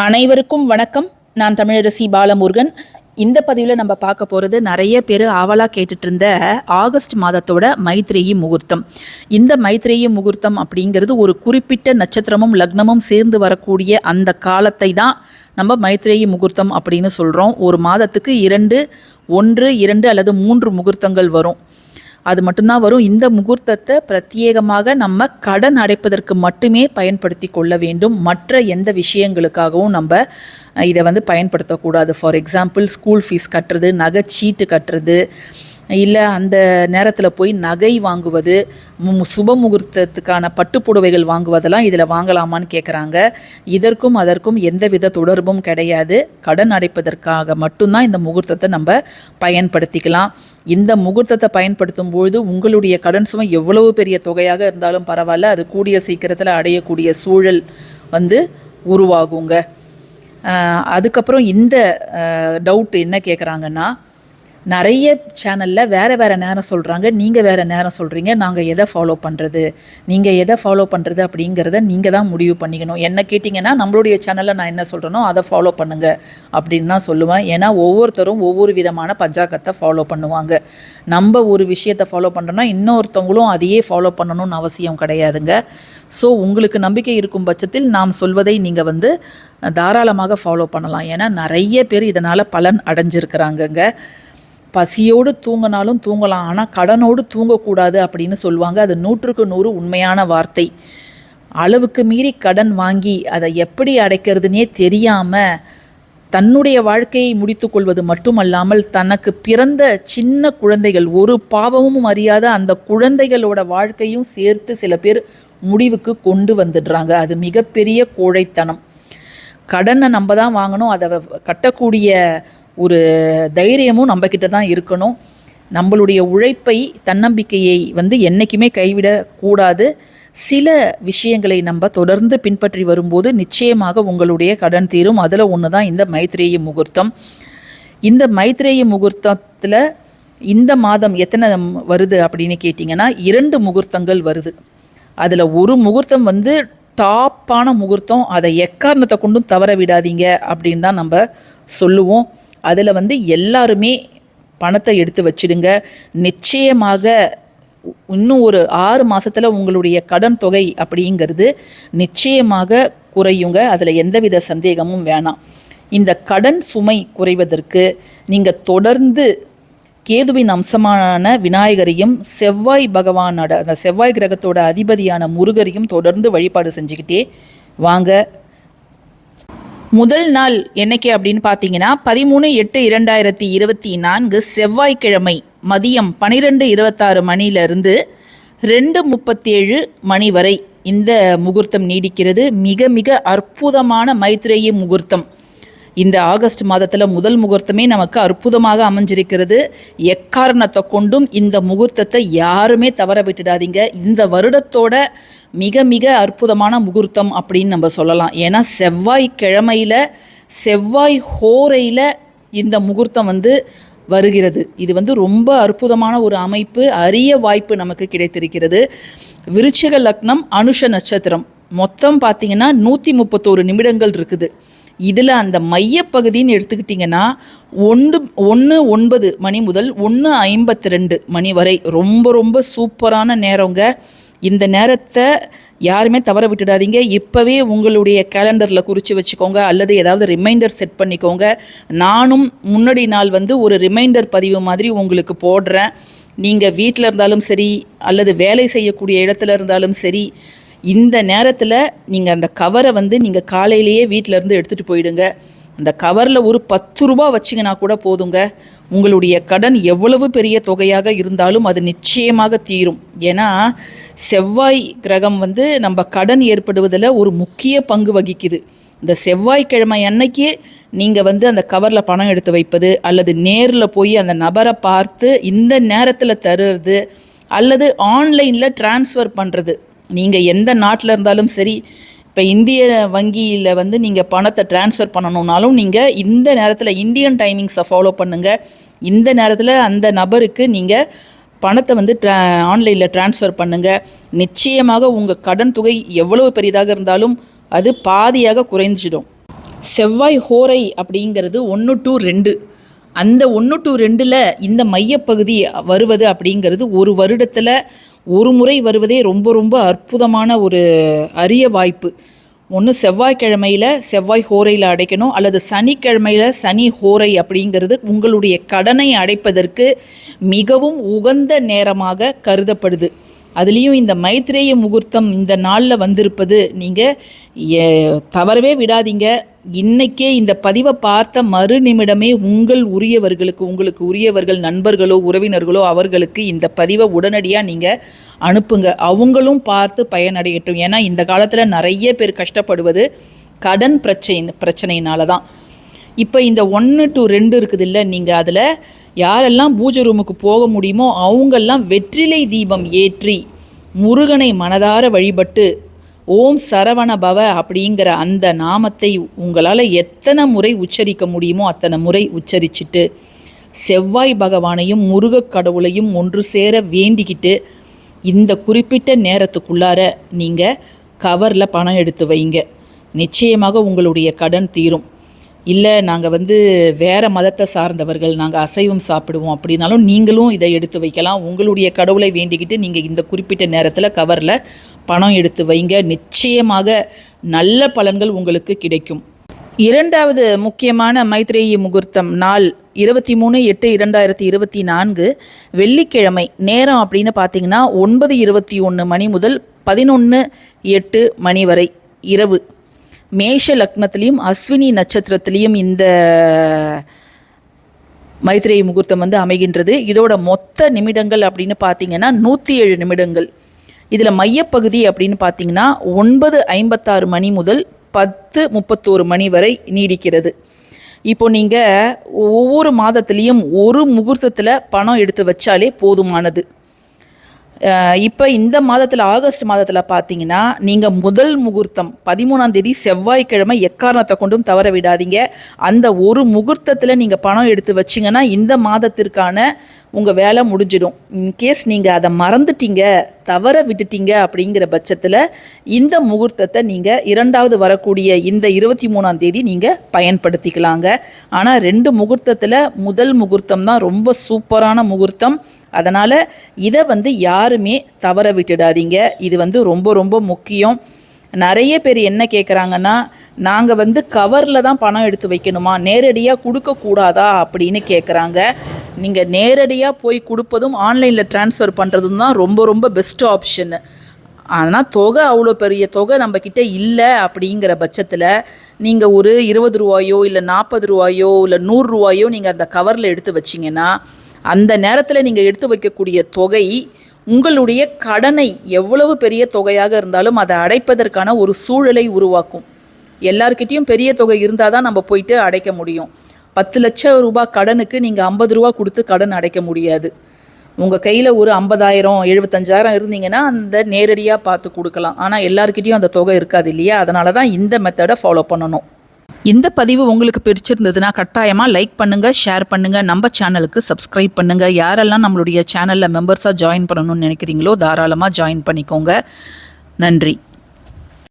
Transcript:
அனைவருக்கும் வணக்கம். நான் தமிழரசி பாலமுருகன். இந்த பதிவில் நம்ம பார்க்க போகிறது நிறைய பேர் ஆவலாக கேட்டுட்டு இருந்த ஆகஸ்ட் மாதத்தோட மைத்ரேயி முகூர்த்தம். இந்த மைத்ரேயி முகூர்த்தம் அப்படிங்கிறது ஒரு குறிப்பிட்ட நட்சத்திரமும் லக்னமும் சேர்ந்து வரக்கூடிய அந்த காலத்தை தான் நம்ம மைத்ரேயி முகூர்த்தம் அப்படின்னு சொல்கிறோம் ஒரு மாதத்துக்கு இரண்டு ஒன்று இரண்டு அல்லது மூன்று முகூர்த்தங்கள் வரும். அது மட்டும்தான் வரும். இந்த முகூர்த்தத்தை பிரத்யேகமாக நம்ம கடன் அடைப்பதற்கு மட்டுமே பயன்படுத்தி கொள்ள வேண்டும். மற்ற எந்த விஷயங்களுக்காகவும் நம்ம இதை வந்து பயன்படுத்தக்கூடாது. ஃபார் எக்ஸாம்பிள் ஸ்கூல் ஃபீஸ் கட்டுறது நகை சீட்டு கட்டுறது இல்லை அந்த நேரத்தில் போய் நகை வாங்குவது சுப முகூர்த்தத்துக்கான பட்டுப்புடவைகள் வாங்குவதெல்லாம் இதில் வாங்கலாமான்னு கேட்குறாங்க இதற்கும் அதற்கும் எந்தவித தொடர்பும் கிடையாது. கடன் அடைப்பதற்காக மட்டும்தான் இந்த முகூர்த்தத்தை நம்ம பயன்படுத்திக்கலாம். இந்த முகூர்த்தத்தை பயன்படுத்தும் பொழுது உங்களுடைய கடன் சுமை எவ்வளவு பெரிய தொகையாக இருந்தாலும் பரவாயில்ல. அது கூடிய சீக்கிரத்தில் அடையக்கூடிய சூழல் வந்து உருவாகுங்க. அதுக்கப்புறம் இந்த டவுட் என்ன கேட்குறாங்கன்னா நிறைய சேனலில் வேறு வேறு நேரம் சொல்கிறாங்க நீங்கள் வேறு நேரம் சொல்கிறீங்க நாங்கள் எதை ஃபாலோ பண்ணுறது நீங்கள் எதை ஃபாலோ பண்ணுறது அப்படிங்கிறத நீங்கள் தான் முடிவு பண்ணிக்கணும். என்ன கேட்டிங்கன்னா நம்மளுடைய சேனலில் நான் என்ன சொல்கிறேனோ அதை ஃபாலோ பண்ணுங்கள் அப்படின்னு தான் சொல்லுவேன். ஏன்னா ஒவ்வொருத்தரும் ஒவ்வொரு விதமான பஞ்சாக்கத்தை ஃபாலோ பண்ணுவாங்க. நம்ம ஒரு விஷயத்தை ஃபாலோ பண்ணுறோன்னா இன்னொருத்தவங்களும் அதையே ஃபாலோ பண்ணணும்னு அவசியம் கிடையாதுங்க. ஸோ உங்களுக்கு நம்பிக்கை இருக்கும் பட்சத்தில் நாம் சொல்வதை நீங்கள் வந்து தாராளமாக ஃபாலோ பண்ணலாம். ஏன்னா நிறைய பேர் இதனால் பலன் அடைஞ்சிருக்கிறாங்கங்க. பசியோடு தூங்கினாலும் தூங்கலாம் ஆனால் கடனோடு தூங்கக்கூடாது அப்படின்னு சொல்லுவாங்க. அது நூற்றுக்கு நூறு உண்மையான வார்த்தை. அளவுக்கு மீறி கடன் வாங்கி அதை எப்படி அடைக்கிறதுனே தெரியாமல் தன்னுடைய வாழ்க்கையை முடித்துக்கொள்வது மட்டுமல்லாமல் தனக்கு பிறந்த சின்ன குழந்தைகள் ஒரு பாவமும் அறியாத அந்த குழந்தைகளோட வாழ்க்கையும் சேர்த்து சில பேர் முடிவுக்கு கொண்டு வந்துடுறாங்க. அது மிகப்பெரிய கோழைத்தனம். கடனை நம்ம தான் வாங்கணும். அதை கட்டக்கூடிய ஒரு தைரியமும் நம்மக்கிட்ட தான் இருக்கணும். நம்மளுடைய உழைப்பை தன்னம்பிக்கையை வந்து என்றைக்குமே கைவிடக்கூடாது. சில விஷயங்களை நம்ம தொடர்ந்து பின்பற்றி வரும்போது நிச்சயமாக உங்களுடைய கடன் தீரும். அதில் ஒன்று தான் இந்த மைத்ரேய முகூர்த்தம். இந்த மைத்ரேய முகூர்த்தத்தில் இந்த மாதம் எத்தனை வருது அப்படின்னு கேட்டிங்கன்னா இரண்டு முகூர்த்தங்கள் வருது. அதில் ஒரு முகூர்த்தம் வந்து டாப்பான முகூர்த்தம். அதை எக்காரணத்தை கொண்டும் தவற விடாதீங்க அப்படின்னு தான் நம்ம சொல்லுவோம். அதில் வந்து எல்லாருமே பணத்தை எடுத்து வச்சிடுங்க. நிச்சயமாக இன்னும் ஒரு ஆறு மாதத்தில் உங்களுடைய கடன் தொகை அப்படிங்கிறது நிச்சயமாக குறையுங்க. அதில் எந்தவித சந்தேகமும் வேணாம். இந்த கடன் சுமை குறைவதற்கு நீங்கள் தொடர்ந்து கேதுவின் அம்சமான விநாயகரையும் செவ்வாய் பகவானோட அந்த செவ்வாய் கிரகத்தோட அதிபதியான முருகரையும் தொடர்ந்து வழிபாடு செஞ்சுக்கிட்டே வாங்க. முதல் நாள் என்னைக்கு அப்படின்னு பார்த்தீங்கன்னா பதிமூணு எட்டு இரண்டாயிரத்தி இருபத்தி நான்கு செவ்வாய்க்கிழமை மதியம் பனிரெண்டு இருபத்தாறு மணியிலிருந்து ரெண்டு முப்பத்தேழு மணி வரை இந்த முகூர்த்தம் நீடிக்கிறது. மிக மிக அற்புதமான மைத்ரேயி முகூர்த்தம். இந்த ஆகஸ்ட் மாதத்தில் முதல் முகூர்த்தமே நமக்கு அற்புதமாக அமைஞ்சிருக்கிறது. எக்காரணத்தை கொண்டும் இந்த முகூர்த்தத்தை யாருமே தவற விட்டுடாதீங்க. இந்த வருடத்தோட மிக மிக அற்புதமான முகூர்த்தம் அப்படின்னு நம்ம சொல்லலாம். ஏன்னா செவ்வாய் கிழமையில் செவ்வாய் ஹோரையில் இந்த முகூர்த்தம் வந்து வருகிறது. இது வந்து ரொம்ப அற்புதமான ஒரு அமைப்பு அரிய வாய்ப்பு நமக்கு கிடைத்திருக்கிறது. விருச்சிக லக்னம் அனுஷ நட்சத்திரம். மொத்தம் பார்த்தீங்கன்னா நூற்றி முப்பத்தோரு நிமிடங்கள் இருக்குது. இதில் அந்த மையப்பகுதின்னு எடுத்துக்கிட்டிங்கன்னா ஒன்று ஒன்று ஒன்பது மணி முதல் ஒன்று ஐம்பத்தி ரெண்டு மணி வரை. ரொம்ப ரொம்ப சூப்பரான நேரங்க. இந்த நேரத்தை யாருமே தவற விட்டுடாதீங்க. இப்போவே உங்களுடைய கேலண்டரில் குறித்து வச்சுக்கோங்க. அல்லது ஏதாவது ரிமைண்டர் செட் பண்ணிக்கோங்க. நானும் முன்னாடி நாள் வந்து ஒரு ரிமைண்டர் பதிவு மாதிரி உங்களுக்கு போடுறேன். நீங்கள் வீட்டில் இருந்தாலும் சரி அல்லது வேலை செய்யக்கூடிய இடத்துல இருந்தாலும் சரி இந்த நேரத்தில் நீங்கள் அந்த கவரை வந்து நீங்கள் காலையிலேயே வீட்டில் இருந்து எடுத்துகிட்டு போயிடுங்க. அந்த கவரில் ஒரு பத்து ரூபா வச்சிங்கன்னா கூட போதுங்க. உங்களுடைய கடன் எவ்வளவு பெரிய தொகையாக இருந்தாலும் அது நிச்சயமாக தீரும். ஏன்னா செவ்வாய் கிரகம் வந்து நம்ம கடன் ஏற்படுவதில் ஒரு முக்கிய பங்கு வகிக்குது. இந்த செவ்வாய்க்கிழமை அன்னைக்கு நீங்கள் வந்து அந்த கவரில் பணம் எடுத்து வைப்பது அல்லது நேரில் போய் அந்த நபரை பார்த்து இந்த நேரத்தில் தருறது அல்லது ஆன்லைனில் ட்ரான்ஸ்ஃபர் பண்ணுறது நீங்கள் எந்த நாட்டில் இருந்தாலும் சரி இப்போ இந்திய வங்கியில் வந்து நீங்கள் பணத்தை ட்ரான்ஸ்ஃபர் பண்ணணுன்னாலும் நீங்கள் இந்த நேரத்தில் இந்தியன் டைமிங்ஸை ஃபாலோ பண்ணுங்கள் இந்த நேரத்தில் அந்த நபருக்கு நீங்கள் பணத்தை வந்து ட்ரா ஆன்லைனில் ட்ரான்ஸ்ஃபர் பண்ணுங்கள் நிச்சயமாக உங்கள் கடன் தொகை எவ்வளவு பெரியதாக இருந்தாலும் அது பாதியாக குறைஞ்சிடும். செவ்வாய் ஹோரை அப்படிங்கிறது ஒன்று டு ரெண்டு. அந்த ஒன்று டு ரெண்டில் இந்த மையப்பகுதி வருவது அப்படிங்கிறது ஒரு வருடத்தில் ஒரு முறை வருவதே ரொம்ப ரொம்ப அற்புதமான ஒரு அரிய வாய்ப்பு. ஒன்று செவ்வாய்க்கிழமையில் செவ்வாய் ஹோரையில் அடைக்கணும் அல்லது சனிக்கிழமையில் சனி ஹோரை அப்படிங்கிறது உங்களுடைய கடனை அடைப்பதற்கு மிகவும் உகந்த நேரமாக கருதப்படுது. அதுலேயும் இந்த மைத்ரேய முகூர்த்தம் இந்த நாளில் வந்திருப்பது நீங்கள் தவறவே விடாதீங்க. இன்னைக்கே இந்த பதிவை பார்த்த மறு நிமிடமே உங்கள் உரியவர்களுக்கு உங்களுக்கு உரியவர்கள் நண்பர்களோ உறவினர்களோ அவர்களுக்கு இந்த பதிவை உடனடியாக நீங்கள் அனுப்புங்க. அவங்களும் பார்த்து பயனடையட்டும். ஏன்னா இந்த காலத்தில் நிறைய பேர் கஷ்டப்படுவது கடன் பிரச்சனை பிரச்சனையினால தான் இப்போ இந்த ஒன்று டு ரெண்டு இருக்குது இல்லை நீங்கள் அதில் யாரெல்லாம் பூஜை ரூமுக்கு போக முடியுமோ அவங்கெல்லாம் வெற்றிலை தீபம் ஏற்றி முருகனை மனதார வழிபட்டு ஓம் சரவண பவ அப்படிங்கிற அந்த நாமத்தை உங்களால் எத்தனை முறை உச்சரிக்க முடியுமோ அத்தனை முறை உச்சரிச்சிட்டு செவ்வாய் பகவானையும் முருகக் கடவுளையும் ஒன்று சேர வேண்டிக்கிட்டு இந்த குறிப்பிட்ட நேரத்துக்குள்ளார நீங்கள் கவரில் பணம் எடுத்து வைங்க. நிச்சயமாக உங்களுடைய கடன் தீரும். இல்லை நாங்கள் வந்து வேறு மதத்தை சார்ந்தவர்கள் நாங்கள் அசைவம் சாப்பிடுவோம் அப்படின்னாலும் நீங்களும் இதை எடுத்து வைக்கலாம். உங்களுடைய கடவுளை வேண்டிக்கிட்டு நீங்கள் இந்த குறிப்பிட்ட நேரத்தில் கவரில் பணம் எடுத்து வைங்க. நிச்சயமாக நல்ல பலன்கள் உங்களுக்கு கிடைக்கும். இரண்டாவது முக்கியமான மைத்ரேயி முகூர்த்தம் நாள் இருபத்தி மூணு எட்டு இரண்டாயிரத்தி இருபத்தி நான்கு வெள்ளிக்கிழமை நேரம் அப்படின்னு பார்த்தீங்கன்னா ஒன்பது இருபத்தி ஒன்று மணி முதல் பதினொன்று எட்டு மணி வரை இரவு. மேஷ லக்னத்திலையும் அஸ்வினி நட்சத்திரத்திலையும் இந்த மைத்ரேயி முகூர்த்தம் வந்து அமைகின்றது. இதோட மொத்த நிமிடங்கள் அப்படின்னு பார்த்தீங்கன்னா நூற்றி ஏழு நிமிடங்கள். இதில் மையப்பகுதி அப்படின்னு பார்த்தீங்கன்னா ஒன்பது ஐம்பத்தாறு மணி முதல் பத்து முப்பத்தோரு மணி வரை நீடிக்கிறது. இப்போ நீங்கள் ஒவ்வொரு மாதத்துலேயும் ஒரு முகூர்த்தத்தில் பணம் எடுத்து வச்சாலே போதுமானது. இப்போ இந்த மாதத்தில் ஆகஸ்ட் மாதத்தில் பார்த்தீங்கன்னா நீங்கள் முதல் முகூர்த்தம் பதிமூணாம் தேதி செவ்வாய்க்கிழமை எக்காரணத்தை கொண்டும் தவற விடாதீங்க. அந்த ஒரு முகூர்த்தத்தில் நீங்கள் பணம் எடுத்து வச்சிங்கன்னா இந்த மாதத்திற்கான உங்கள் வேலை முடிஞ்சிடும். இன்கேஸ் நீங்கள் அதை மறந்துட்டீங்க தவற விட்டுட்டீங்க அப்படிங்கிற பட்சத்தில் இந்த முகூர்த்தத்தை நீங்கள் இரண்டாவது வரக்கூடிய இந்த இருபத்தி மூணாம் தேதி நீங்கள் பயன்படுத்திக்கலாங்க. ஆனால் ரெண்டு முகூர்த்தத்தில் முதல் முகூர்த்தம் தான் ரொம்ப சூப்பரான முகூர்த்தம். அதனால் இதை வந்து யாருமே தவற விட்டுடாதீங்க. இது வந்து ரொம்ப ரொம்ப முக்கியம். நிறைய பேர் என்ன கேட்குறாங்கன்னா நாங்கள் வந்து கவரில் தான் பணம் எடுத்து வைக்கணுமா? நேரடியாக கொடுக்கக்கூடாதா அப்படின்னு கேட்குறாங்க நீங்கள் நேரடியாக போய் கொடுப்பதும் ஆன்லைனில் ட்ரான்ஸ்ஃபர் பண்ணுறதும் தான் ரொம்ப ரொம்ப பெஸ்ட் ஆப்ஷன்னு ஆனால் தொகை அவ்வளோ பெரிய தொகை நம்மக்கிட்ட இல்லை அப்படிங்கிற பட்சத்தில் நீங்கள் ஒரு இருபது ரூபாயோ இல்லை நாற்பது ரூபாயோ இல்லை நூறுரூவாயோ நீங்கள் அந்த கவரில் எடுத்து வச்சிங்கன்னா அந்த நேரத்தில் நீங்கள் எடுத்து வைக்கக்கூடிய தொகை உங்களுடைய கடனை எவ்வளவு பெரிய தொகையாக இருந்தாலும் அதை அடைப்பதற்கான ஒரு சூழலை உருவாக்கும். எல்லாருக்கிட்டேயும் பெரிய தொகை இருந்தால் தான் நம்ம போயிட்டு அடைக்க முடியும். பத்து லட்சம் ரூபாய் கடனுக்கு நீங்கள் ஐம்பது ரூபா கொடுத்து கடன் அடைக்க முடியாது. உங்கள் கையில் ஒரு ஐம்பதாயிரம் எழுபத்தஞ்சாயிரம் இருந்தீங்கன்னா அந்த நேரடியாக பார்த்து கொடுக்கலாம். ஆனால் எல்லாருக்கிட்டேயும் அந்த தொகை இருக்காது இல்லையா? அதனால தான் இந்த மெத்தடை ஃபாலோ பண்ணணும். இந்த பதிவு உங்களுக்கு பிடிச்சிருந்ததுன்னா கட்டாயமாக லைக் பண்ணுங்கள் ஷேர் பண்ணுங்கள் நம்ம சேனலுக்கு சப்ஸ்கிரைப் பண்ணுங்கள் யாரெல்லாம் நம்மளுடைய சேனலில் மெம்பர்ஸாக ஜாயின் பண்ணணும்னு நினைக்கிறீங்களோ தாராளமாக ஜாயின் பண்ணிக்கோங்க. நன்றி.